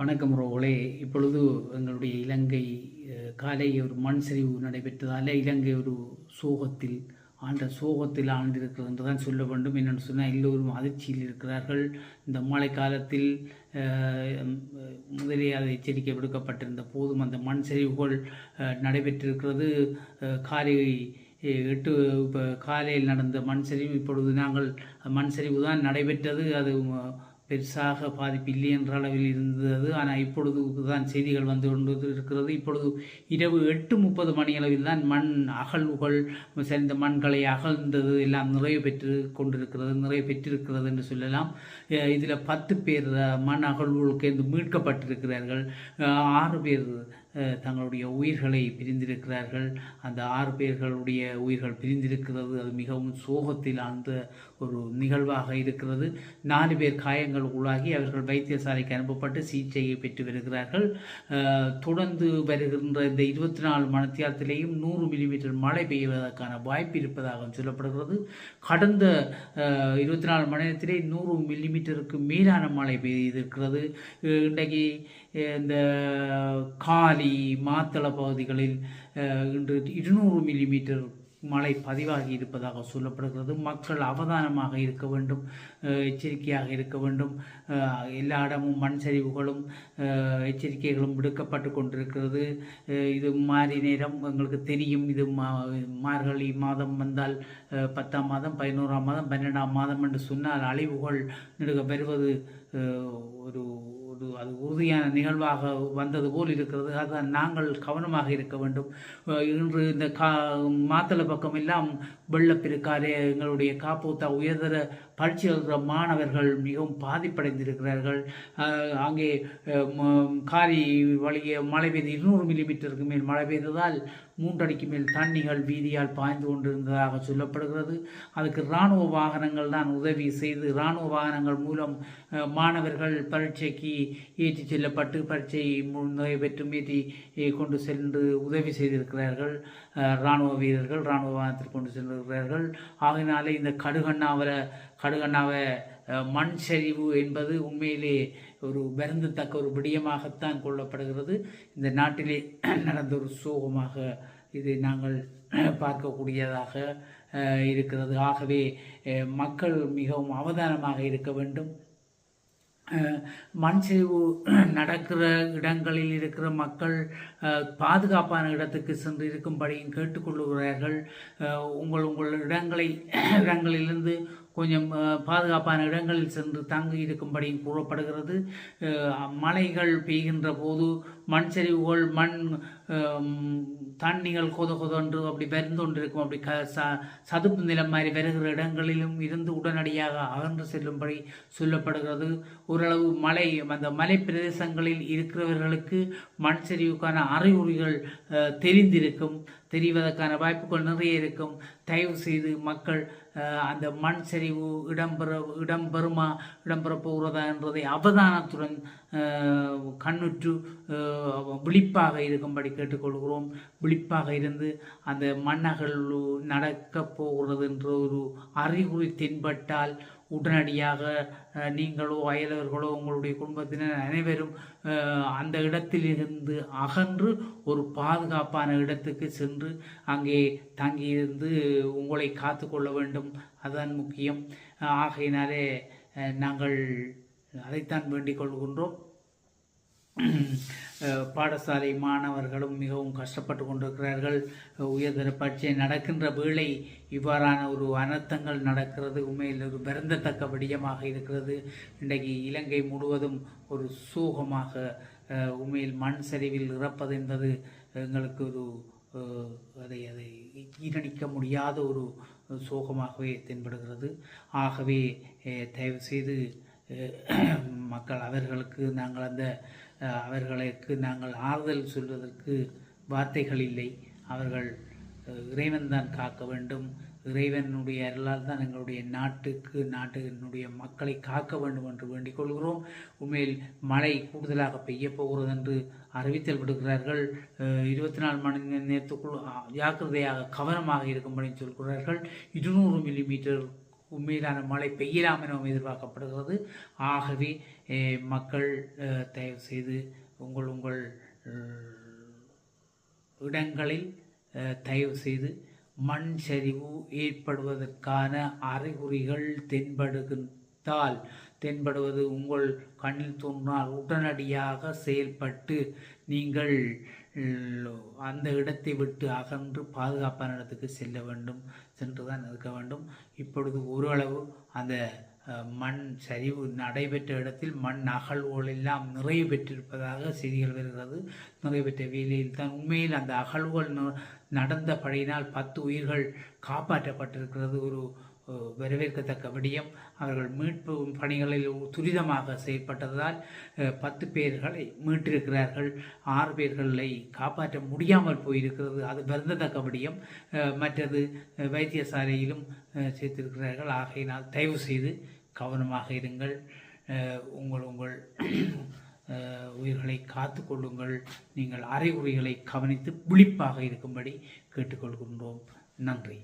வணக்கம் ரோகளே இப்பொழுது எங்களுடைய இலங்கை காலை ஒரு மண் சரிவு நடைபெற்றதால் இலங்கை ஒரு சோகத்தில் ஆண்ட சோகத்தில் ஆண்டிருக்கிறது என்று தான் சொல்ல வேண்டும். என்னென்னு சொன்னால் எல்லோரும் அதிர்ச்சியில் இருக்கிறார்கள். இந்த மழை காலத்தில் முதலே அது எச்சரிக்கை விடுக்கப்பட்டிருந்த போதும் அந்த மண் சரிவுகள் நடைபெற்றிருக்கிறது. காலை எட்டு இப்போ காலையில் நடந்த மண் சரிவு இப்பொழுது நாங்கள் மண் சரிவு தான் நடைபெற்றது. அது பெருசாக பாதிப்பு இல்லை என்ற அளவில் இருந்தது. ஆனால் இப்பொழுது தான் செய்திகள் வந்து கொண்டு இருக்கிறது இப்பொழுது இரவு எட்டு முப்பது மணி அளவில் தான் மண் அகழ்வுகள் சேர்ந்த மண்களை அகழ்ந்தது எல்லாம் நிறைவு பெற்று கொண்டிருக்கிறது நிறைவு பெற்றிருக்கிறது என்று சொல்லலாம். இதில் பத்து பேர் மண் அகழ்வுகளுக்கு மீட்கப்பட்டிருக்கிறார்கள். ஆறு பேர் தங்களுடைய உயிர்களை பிரிந்திருக்கிறார்கள். அந்த ஆறு பேர்களுடைய உயிர்கள் பிரிந்திருக்கிறது. அது மிகவும் சோகத்தில் ஆழ்ந்த ஒரு நிகழ்வாக இருக்கிறது. நாலு பேர் காயங்கள் உள்ளாகி அவர்கள் வைத்தியசாலைக்கு அனுப்பப்பட்டு சிகிச்சையை பெற்று வருகிறார்கள். தொடர்ந்து வருகின்ற இந்த இருபத்தி நாலு மணித்தியாரத்திலேயும் நூறு மில்லிமீட்டர் மழை பெய்வதற்கான வாய்ப்பு இருப்பதாக சொல்லப்படுகிறது. கடந்த இருபத்தி நாலு மணி நேரத்திலே நூறு மில்லிமீட்டருக்கு மேலான மழை பெய்திருக்கிறது. இன்றைக்கு இந்த காலி மாத்தள பகுதிகளில் இன்று இருநூறு மில்லிமீட்டர் மழை பதிவாகி இருப்பதாக சொல்லப்படுகிறது. மக்கள் அவதானமாக இருக்க வேண்டும் எச்சரிக்கையாக இருக்க வேண்டும். எல்லா இடமும் மண் சரிவுகளும் எச்சரிக்கைகளும் விடுக்கப்பட்டு கொண்டிருக்கிறது. இது மாறி நேரம் எங்களுக்கு தெரியும். இது மா மார்கழி மாதம் வந்தால் பத்தாம் மாதம் பதினோராம் மாதம் பன்னெண்டாம் மாதம் என்று சொன்னால் அழிவுகள் நெடுக வருவது ஒரு ஒரு அது உறுதியான நிகழ்வாக வந்தது போல் இருக்கிறது. அதுதான் நாங்கள் கவனமாக இருக்க வேண்டும். இன்று இந்த கா மாத்தளை பக்கம் எல்லாம் வெள்ளப்பெருக்காரே எங்களுடைய காப்பூத்தா உயர்தர பரீட்சை எழுதுகிற மாணவர்கள் மிகவும் பாதிப்படைந்திருக்கிறார்கள். அங்கே காரி வழிய மழை பெய்து இருநூறு மில்லிமீட்டருக்கு மேல் மழை பெய்ததால் மூன்றடிக்கு மேல் தண்ணிகள் வீதியால் பாய்ந்து கொண்டிருந்ததாக சொல்லப்படுகிறது. அதுக்கு இராணுவ வாகனங்கள் தான் உதவி செய்து இராணுவ வாகனங்கள் மூலம் மாணவர்கள் பரீட்சைக்கு ஏற்றி செல்லப்பட்டு பரீட்சை நிறைவேற்றும் ஏற்றி கொண்டு சென்று உதவி செய்திருக்கிறார்கள். இராணுவ வீரர்கள் இராணுவ வாகனத்தில் கொண்டு சென்றிருக்கிறார்கள். ஆகினாலே இந்த கடுகண்ணாவில் கடுகண்ணாவை மண் சரிவு என்பது உண்மையிலே ஒரு வருந்தத்தக்க ஒரு விடயமாகத்தான் கொள்ளப்படுகிறது. இந்த நாட்டிலே நடந்த ஒரு சோகமாக இதை நாங்கள் பார்க்கக்கூடியதாக இருக்கிறது. ஆகவே மக்கள் மிகவும் அவதானமாக இருக்க வேண்டும். மண் சரிவு நடக்கிற இடங்களில் இருக்கிற மக்கள் பாதுகாப்பான இடத்துக்கு சென்று இருக்கும்படியும் கேட்டுக்கொள்ளுகிறார்கள். உங்கள் உங்கள் இடங்களை இடங்களிலிருந்து கொஞ்சம் பாதுகாப்பான இடங்களில் சென்று தங்கி இருக்கும்படியும் கூறப்படுகிறது. மழைகள் பெய்கின்ற போது மண் சரிவுகள் மண் தண்ணிகள் கொத கொதன்று அப்படி வருந்து கொண்டிருக்கும் அப்படி க ச சதுப்பு நிலம் மாதிரி வருகிற இடங்களிலும் இருந்து உடனடியாக அகன்று செல்லும்படி சொல்லப்படுகிறது. ஓரளவு மலை அந்த மலை பிரதேசங்களில் இருக்கிறவர்களுக்கு மண் சரிவுக்கான அறிகுறிகள் தெரிந்திருக்கும். தெரிவதற்கான வாய்ப்புகள் நிறைய இருக்கும். தயவு செய்து மக்கள் அந்த மண் சரிவு இடம்பெற இடம்பெறுமா இடம்பெற போகிறதா என்றதை அவதானத்துடன் கண்ணுற்று விழிப்பாக இருக்கும்படி கேட்டுக்கொள்கிறோம். விழிப்பாக இருந்து அந்த மண்ணகல் நடக்கப் போகிறது என்ற ஒரு அறிகுறி தென்பட்டால் உடனடியாக நீங்களோ அயலவர்களோ உங்களுடைய குடும்பத்தினர் அனைவரும் அந்த இடத்திலிருந்து அகன்று ஒரு பாதுகாப்பான இடத்துக்கு சென்று அங்கே தங்கியிருந்து உங்களை காத்து கொள்ள வேண்டும். அதுதான் முக்கியம். ஆகையினாலே நாங்கள் அதைத்தான் வேண்டிக் கொள்கின்றோம். பாடசாலை மாணவர்களும் மிகவும் கஷ்டப்பட்டு கொண்டிருக்கிறார்கள். உயர்தர பரீட்சை நடக்கின்ற வேளை இவ்வாறான ஒரு அனர்த்தங்கள் நடக்கிறது. உண்மையில் ஒரு வருந்தத்தக்க விடயமாக இருக்கிறது. இன்றைக்கு இலங்கை முழுவதும் ஒரு சோகமாக உண்மையில் மண் சரிவில் இறப்பது என்பது எங்களுக்கு ஒரு அதை அதை ஈரணிக்க முடியாத ஒரு சோகமாகவே தென்படுகிறது. ஆகவே தயவுசெய்து மக்கள் அவர்களுக்கு நாங்கள் அந்த அவர்களுக்கு நாங்கள் ஆறுதல் சொல்வதற்கு வார்த்தைகள் இல்லை. அவர்கள் இறைவன் இறைவன்தான் காக்க வேண்டும். இறைவனுடைய அருளால் தான் எங்களுடைய நாட்டுக்கு நாட்டினுடைய மக்களை காக்க வேண்டும் என்று வேண்டிக் கொள்கிறோம். உண்மையில் மழை கூடுதலாக பெய்ய போகிறது என்று அறிவித்தல் விடுகிறார்கள். இருபத்தி நாலு மணி நேரத்துக்குள் ஜாக்கிரதையாக கவனமாக இருக்கும்படி சொல்கிறார்கள். இருநூறு மில்லிமீட்டர் உண்மையிலான மழை பெய்யலாம் எனவும் எதிர்பார்க்கப்படுகிறது. ஆகவே மக்கள் தயவு செய்து உங்கள் உங்கள் இடங்களில் தயவு செய்து மண் சரிவு ஏற்படுவதற்கான அறிகுறிகள் தால் தென்படுவது உங்கள் கண்ணில் தோன்றினால் உடனடியாக செயல்பட்டு நீங்கள் அந்த இடத்தை விட்டு அகன்று பாதுகாப்பான இடத்துக்கு செல்ல வேண்டும் சென்று தான் இருக்க வேண்டும். இப்பொழுது ஓரளவு அந்த மண் சரிவு நடைபெற்ற இடத்தில் மண் அகழ்வுகள் எல்லாம் நிறைவு பெற்றிருப்பதாக செய்திகள் வருகிறது. நிறைவேற்ற வேலையில் தான் உண்மையில் அந்த அகழ்வுகள் ந- நடந்தபடியினால் பத்து உயிர்கள் காப்பாற்றப்பட்டிருக்கிறது. ஒரு வரவேற்கத்தக்க விடயம். அவர்கள் மீட்பு பணிகளில் துரிதமாக செயல்பட்டதால் பத்து பேர்களை மீட்டிருக்கிறார்கள். ஆறு பேர்களை காப்பாற்ற முடியாமல் போயிருக்கிறது. அது வருந்தத்தக்க விடயம். மற்றது வைத்தியசாலையிலும் சேர்த்திருக்கிறார்கள். ஆகையினால் தயவு செய்து கவனமாக இருங்கள். உங்கள் உங்கள் உயிர்களை காத்து கொள்ளுங்கள். நீங்கள் அறிகுறிகளை கவனித்து விழிப்பாக இருக்கும்படி கேட்டுக்கொள்கின்றோம். நன்றி.